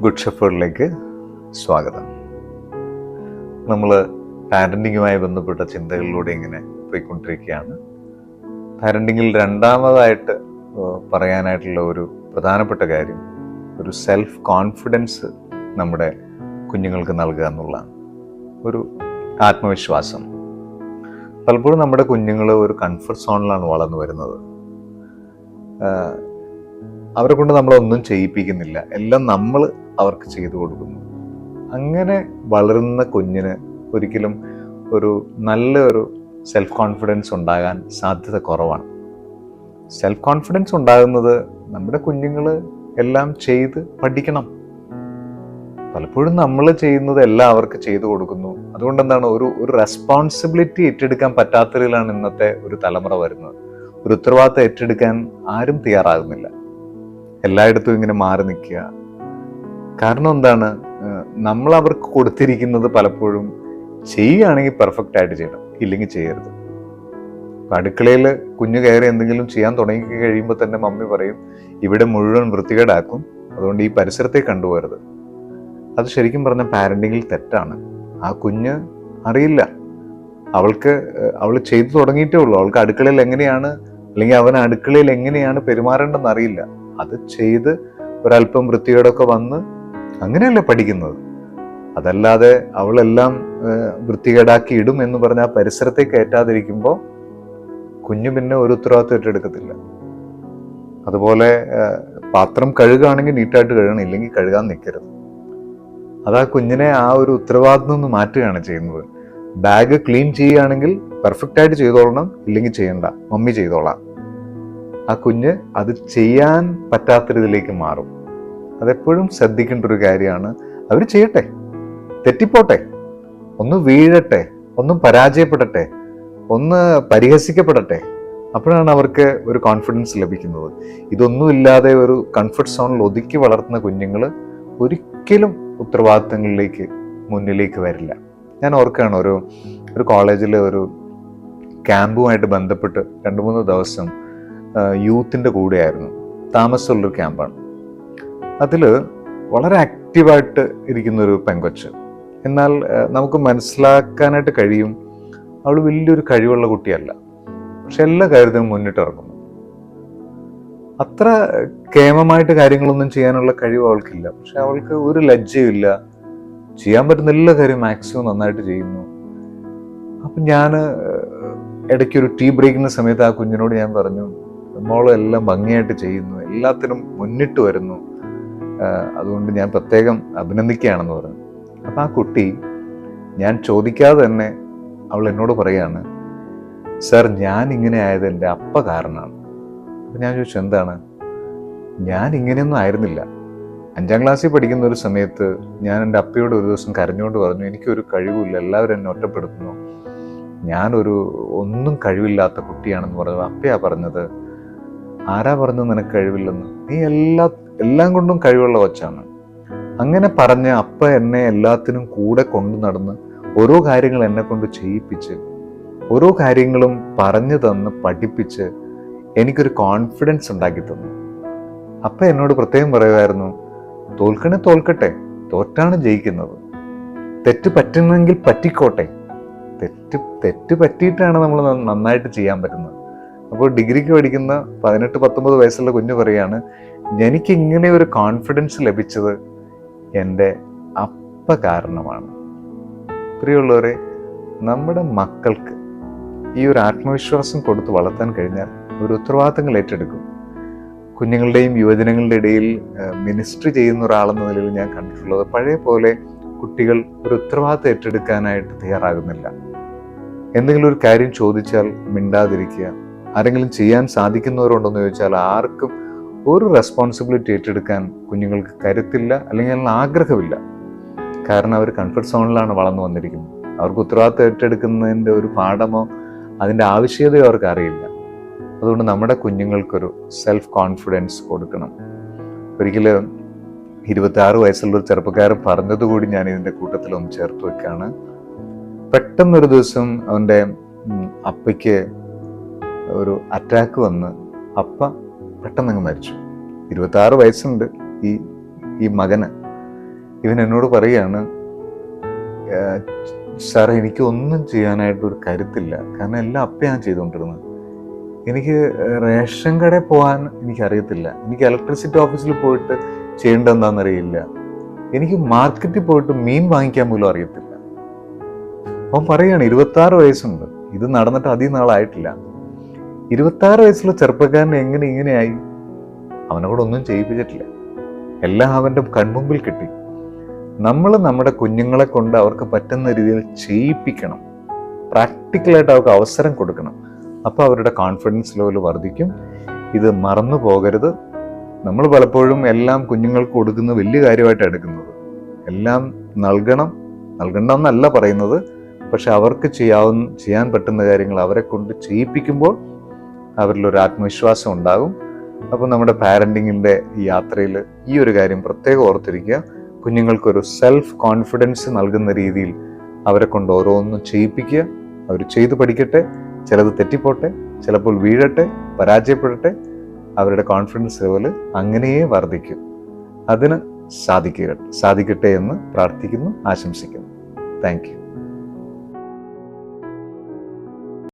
Good ഷെഫേർഡിലേക്ക് സ്വാഗതം. നമ്മൾ പാരന്റിങ്ങുമായി ബന്ധപ്പെട്ട ചിന്തകളിലൂടെ ഇങ്ങനെ പോയിക്കൊണ്ടിരിക്കുകയാണ്. പാരന്റിങ്ങിൽ രണ്ടാമതായിട്ട് പറയാനായിട്ടുള്ള ഒരു പ്രധാനപ്പെട്ട കാര്യം ഒരു സെൽഫ് കോൺഫിഡൻസ് നമ്മുടെ കുഞ്ഞുങ്ങൾക്ക് നൽകുക എന്നുള്ളതാണ്. ഒരു ആത്മവിശ്വാസം. പലപ്പോഴും നമ്മുടെ കുഞ്ഞുങ്ങൾ ഒരു കംഫർട്ട് സോണിലാണ് വളർന്നു വരുന്നത്. അവരെ കൊണ്ട് നമ്മളൊന്നും ചെയ്യിപ്പിക്കുന്നില്ല. എല്ലാം നമ്മൾ അവർക്ക് ചെയ്തു കൊടുക്കുന്നു. അങ്ങനെ വളരുന്ന കുഞ്ഞിന് ഒരിക്കലും ഒരു നല്ല ഒരു സെൽഫ് കോൺഫിഡൻസ് ഉണ്ടാകാൻ സാധ്യത കുറവാണ്. സെൽഫ് കോൺഫിഡൻസ് ഉണ്ടാകുന്നത് നമ്മുടെ കുഞ്ഞുങ്ങൾ എല്ലാം ചെയ്ത് പഠിക്കണം. പലപ്പോഴും നമ്മൾ ചെയ്യുന്നത് എല്ലാം അവർക്ക് ചെയ്തു കൊടുക്കുന്നു. അതുകൊണ്ട് എന്താണ് ഒരു ഒരു റെസ്പോൺസിബിലിറ്റി ഏറ്റെടുക്കാൻ പറ്റാത്തതിലാണ് ഇന്നത്തെ ഒരു തലമുറ വരുന്നത്. ഒരു ഉത്തരവാദിത്തം ഏറ്റെടുക്കാൻ ആരും തയ്യാറാകുന്നില്ല. എല്ലായിടത്തും ഇങ്ങനെ മാറി നിൽക്കുക കാരണം എന്താണ്? നമ്മൾ അവർക്ക് കൊടുത്തിരിക്കുന്നത് പലപ്പോഴും ചെയ്യുകയാണെങ്കിൽ പെർഫെക്റ്റ് ആയിട്ട് ചെയ്യണം ഇല്ലെങ്കിൽ ചെയ്യരുത്. അടുക്കളയിൽ കുഞ്ഞു കയറി എന്തെങ്കിലും ചെയ്യാൻ തുടങ്ങി കഴിയുമ്പോൾ തന്നെ മമ്മി പറയും ഇവിടെ മുഴുവൻ വൃത്തികേടാക്കും അതുകൊണ്ട് ഈ പരിസരത്തെ കണ്ടുപോകരുത്. അത് ശരിക്കും പറഞ്ഞ പാരന്റിങ്ങിൽ തെറ്റാണ്. ആ കുഞ്ഞ് അറിയില്ല. അവൾക്ക് അവൾ ചെയ്തു തുടങ്ങിയിട്ടേ ഉള്ളൂ. അവൾക്ക് അടുക്കളയിൽ എങ്ങനെയാണ് അല്ലെങ്കിൽ അവൻ അടുക്കളയിൽ എങ്ങനെയാണ് പെരുമാറേണ്ടതെന്ന് അറിയില്ല. അത് ചെയ്ത് ഒരല്പം വൃത്തികേടൊക്കെ വന്ന് അങ്ങനെയല്ലേ പഠിക്കുന്നത്? അതല്ലാതെ അവളെല്ലാം വൃത്തികേടാക്കി ഇടും എന്ന് പറഞ്ഞ ആ പരിസരത്തെ കയറ്റാതിരിക്കുമ്പോൾ കുഞ്ഞു പിന്നെ ഒരു ഉത്തരവാദിത്വം ഏറ്റെടുക്കത്തില്ല. അതുപോലെ പാത്രം കഴുകുകയാണെങ്കിൽ നീറ്റായിട്ട് കഴുകണം ഇല്ലെങ്കിൽ കഴുകാൻ നിൽക്കരുത് അത് ആ കുഞ്ഞിനെ ആ ഒരു ഉത്തരവാദിത്വം നിന്ന് മാറ്റുകയാണ് ചെയ്യുന്നത്. ബാഗ് ക്ലീൻ ചെയ്യുകയാണെങ്കിൽ പെർഫെക്റ്റ് ആയിട്ട് ചെയ്തോളണം ഇല്ലെങ്കിൽ ചെയ്യണ്ട. മമ്മി ചെയ്തോളാം. ആ കുഞ്ഞ് അത് ചെയ്യാൻ പറ്റാത്തൊരിതിലേക്ക് മാറും. അതെപ്പോഴും ശ്രദ്ധിക്കേണ്ട ഒരു കാര്യമാണ്. അവർ ചെയ്യട്ടെ. തെറ്റിപ്പോട്ടെ. ഒന്ന് വീഴട്ടെ. ഒന്നും പരാജയപ്പെടട്ടെ. ഒന്ന് പരിഹസിക്കപ്പെടട്ടെ. അപ്പോഴാണ് അവർക്ക് ഒരു കോൺഫിഡൻസ് ലഭിക്കുന്നത്. ഇതൊന്നുമില്ലാതെ ഒരു കംഫർട്ട് സോണിൽ ഒതുക്കി വളർത്തുന്ന കുഞ്ഞുങ്ങൾ ഒരിക്കലും ഉത്തരവാദിത്തങ്ങളിലേക്ക് മുന്നിലേക്ക് വരില്ല. ഞാൻ ഓർക്കുകയാണ് ഒരു ഒരു കോളേജിലെ ഒരു ക്യാമ്പുമായിട്ട് ബന്ധപ്പെട്ട് രണ്ട് മൂന്ന് ദിവസം യൂത്തിന്റെ കൂടെയായിരുന്നു. താമസമുള്ളൊരു ക്യാമ്പാണ്. അതിൽ വളരെ ആക്റ്റീവായിട്ട് ഇരിക്കുന്നൊരു പെങ്കൊച്ച്. എന്നാൽ നമുക്ക് മനസ്സിലാക്കാനായിട്ട് കഴിയും അവൾ വലിയൊരു കഴിവുള്ള കുട്ടിയല്ല. പക്ഷെ എല്ലാ കാര്യത്തിനും മുന്നിട്ട് ഇറങ്ങുന്നു. അത്ര കേമമായിട്ട് കാര്യങ്ങളൊന്നും ചെയ്യാനുള്ള കഴിവ് അവൾക്കില്ല. പക്ഷെ അവൾക്ക് ഒരു ലജ്ജയുമില്ല. ചെയ്യാൻ പറ്റുന്ന എല്ലാ കാര്യവും മാക്സിമം നന്നായിട്ട് ചെയ്യുന്നു. അപ്പം ഞാൻ ഇടയ്ക്ക് ഒരു ടീ ബ്രേക്കിന്റെ സമയത്ത് ആ കുഞ്ഞിനോട് ഞാൻ പറഞ്ഞു മോളെല്ലാം ഭംഗിയായിട്ട് ചെയ്യുന്നു. എല്ലാത്തിനും മുന്നിട്ട് വരുന്നു. അതുകൊണ്ട് ഞാൻ പ്രത്യേകം അഭിനന്ദിക്കുകയാണെന്ന് പറഞ്ഞു. അപ്പോൾ ആ കുട്ടി ഞാൻ ചോദിക്കാതെ തന്നെ അവൾ എന്നോട് പറയാണ് സർ ഞാൻ ഇങ്ങനെ ആയത് എന്റെ അപ്പ കാരണമാണ് അപ്പം ഞാൻ ചോദിച്ചു എന്താണ്? ഞാൻ ഇങ്ങനെയൊന്നും ആയിരുന്നില്ല. അഞ്ചാം ക്ലാസ്സിൽ പഠിക്കുന്ന ഒരു സമയത്ത് ഞാൻ എന്റെ അപ്പയോട് ഒരു ദിവസം കരഞ്ഞുകൊണ്ട് പറഞ്ഞു എനിക്കൊരു കഴിവില്ല എല്ലാവരും എന്നെ ഒറ്റപ്പെടുത്തുന്നു. ഞാനൊരു ഒന്നും കഴിവില്ലാത്ത കുട്ടിയാണെന്ന് പറഞ്ഞു. അപ്പയാ പറഞ്ഞത് ആരാ പറഞ്ഞു നിനക്ക് കഴിവില്ലെന്ന്? നീ എല്ലാ എല്ലാം കൊണ്ടും കഴിവുള്ള കൊച്ചാണ്. അങ്ങനെ പറഞ്ഞ അപ്പ എന്നെ എല്ലാത്തിനും കൂടെ കൊണ്ടു നടന്ന് ഓരോ കാര്യങ്ങൾ എന്നെ കൊണ്ട് ചെയ്യിപ്പിച്ച് ഓരോ കാര്യങ്ങളും പറഞ്ഞു തന്ന് പഠിപ്പിച്ച് എനിക്കൊരു കോൺഫിഡൻസ് ഉണ്ടാക്കി തന്നു. അപ്പ എന്നോട് പ്രത്യേകം പറയുമായിരുന്നു തോൽക്കണേ തോൽക്കട്ടെ തോറ്റാണ് ജയിക്കുന്നത്. തെറ്റ് പറ്റുന്നെങ്കിൽ പറ്റിക്കോട്ടെ. തെറ്റ് തെറ്റ് പറ്റിയിട്ടാണ് നമ്മൾ നന്നായിട്ട് ചെയ്യാൻ പറ്റുന്നത്. അപ്പോൾ ഡിഗ്രിക്ക് പഠിക്കുന്ന പതിനെട്ട് പത്തൊമ്പത് വയസ്സുള്ള കുഞ്ഞു പറയാണ് എനിക്ക് ഇങ്ങനെ ഒരു കോൺഫിഡൻസ് ലഭിച്ചത് എന്റെ അപ്പ കാരണമാണ്. പ്രിയമുള്ളവരെ നമ്മുടെ മക്കൾക്ക് ഈ ഒരു ആത്മവിശ്വാസം കൊടുത്ത് വളർത്താൻ കഴിഞ്ഞാൽ ഒരു ഉത്തരവാദിത്തങ്ങൾ ഏറ്റെടുക്കും. കുഞ്ഞുങ്ങളുടെയും യുവജനങ്ങളുടെ ഇടയിൽ മിനിസ്ട്രി ചെയ്യുന്ന ഒരാളെന്ന നിലയിൽ ഞാൻ കണ്ടിട്ടുള്ളത് പഴയ പോലെ കുട്ടികൾ ഒരു ഉത്തരവാദിത്തം ഏറ്റെടുക്കാനായിട്ട് തയ്യാറാകുന്നില്ല. എന്തെങ്കിലും ഒരു കാര്യം ചോദിച്ചാൽ മിണ്ടാതിരിക്കുക ആരെങ്കിലും ചെയ്യാൻ സാധിക്കുന്നവരുണ്ടോഎന്ന് ചോദിച്ചാൽ ആർക്കും ഒരു റെസ്പോൺസിബിലിറ്റി ഏറ്റെടുക്കാൻ കുഞ്ഞുങ്ങൾക്ക് കരുത്തില്ല അല്ലെങ്കിൽ അതിനുള്ള ആഗ്രഹമില്ല. കാരണം അവർ കംഫർട്ട് സോണിലാണ് വളർന്നു വന്നിരിക്കുന്നത്. അവർക്ക് ഉത്തരവാദിത്തം ഏറ്റെടുക്കുന്നതിന്റെ ഒരു പാഠമോ അതിന്റെ ആവശ്യകതയോ അവർക്ക് അറിയില്ല. അതുകൊണ്ട് നമ്മുടെ കുഞ്ഞുങ്ങൾക്കൊരു സെൽഫ് കോൺഫിഡൻസ് കൊടുക്കണം. ഒരിക്കലും ഇരുപത്തി ആറ് വയസ്സുള്ള ഒരു ചെറുപ്പക്കാരൻ പറഞ്ഞതുകൂടി ഞാൻ ഇതിന്റെ കൂട്ടത്തിലൊന്ന് ചേർത്ത് വെക്കുകയാണ് പെട്ടെന്നൊരു ദിവസം അവന്റെ അപ്പയ്ക്ക് ഒരു അറ്റാക്ക് വന്ന് അപ്പ പെട്ടെന്ന് അങ്ങ് മരിച്ചു. ഇരുപത്തി ആറ് വയസ്സുണ്ട് ഈ ഈ മകന്. ഇവൻ എന്നോട് പറയുകയാണ് സാറേ എനിക്ക് ഒന്നും ചെയ്യാനായിട്ട് ഒരു കരുത്തില്ല. കാരണം എല്ലാം അപ്പയാണ് ചെയ്തുകൊണ്ടിരുന്നത്. എനിക്ക് റേഷൻ കടയിൽ പോകാൻ എനിക്കറിയത്തില്ല. എനിക്ക് ഇലക്ട്രിസിറ്റി ഓഫീസിൽ പോയിട്ട് ചെയ്യേണ്ട എന്താണെന്നറിയില്ല എനിക്ക് മാർക്കറ്റിൽ പോയിട്ട് മീൻ വാങ്ങിക്കാൻ പോലും അറിയത്തില്ല. അവൻ പറയുകയാണ് ഇരുപത്താറ് വയസ്സുണ്ട്. ഇത് നടന്നിട്ട് അധികം നാളായിട്ടില്ല. ഇരുപത്തി ആറ് വയസ്സുള്ള ചെറുപ്പക്കാരൻ എങ്ങനെ ഇങ്ങനെയായി? അവനെ കൂടെ ഒന്നും ചെയ്യിപ്പിച്ചിട്ടില്ല. എല്ലാം അവന്റെ കൺമുമ്പിൽ കിട്ടി. നമ്മൾ നമ്മുടെ കുഞ്ഞുങ്ങളെ കൊണ്ട് അവർക്ക് പറ്റുന്ന രീതിയിൽ ചെയ്യിപ്പിക്കണം. പ്രാക്ടിക്കലായിട്ട് അവർക്ക് അവസരം കൊടുക്കണം. അപ്പോൾ അവരുടെ കോൺഫിഡൻസ് ലെവൽ വർദ്ധിക്കും. ഇത് മറന്നു പോകരുത്. നമ്മൾ പലപ്പോഴും എല്ലാം കുഞ്ഞുങ്ങൾക്ക് കൊടുക്കുന്ന വലിയ കാര്യമായിട്ട് എടുക്കുന്നത്. എല്ലാം നൽകണം. നൽകണമെന്നല്ല പറയുന്നത്. പക്ഷെ അവർക്ക് ചെയ്യാവുന്ന ചെയ്യാൻ പറ്റുന്ന കാര്യങ്ങൾ അവരെ കൊണ്ട് ചെയ്യിപ്പിക്കുമ്പോൾ അവരിൽ ഒരു ആത്മവിശ്വാസം ഉണ്ടാകും. അപ്പോൾ നമ്മുടെ പാരന്റിങ്ങിന്റെ ഈ യാത്രയിൽ ഈ ഒരു കാര്യം പ്രത്യേകം ഓർത്തിരിക്കുക. കുഞ്ഞുങ്ങൾക്കൊരു സെൽഫ് കോൺഫിഡൻസ് നൽകുന്ന രീതിയിൽ അവരെ കൊണ്ട് ഓരോന്നും ചെയ്യിപ്പിക്കുക. അവർ ചെയ്തു പഠിക്കട്ടെ ചിലത് തെറ്റിപ്പോട്ടെ ചിലപ്പോൾ വീഴട്ടെ പരാജയപ്പെടട്ടെ അവരുടെ കോൺഫിഡൻസ് ലെവൽ അങ്ങനെയേ വർദ്ധിക്കും. അതിന് സാധിക്കുക സാധിക്കട്ടെ എന്ന് പ്രാർത്ഥിക്കുന്നു ആശംസിക്കുന്നു. താങ്ക്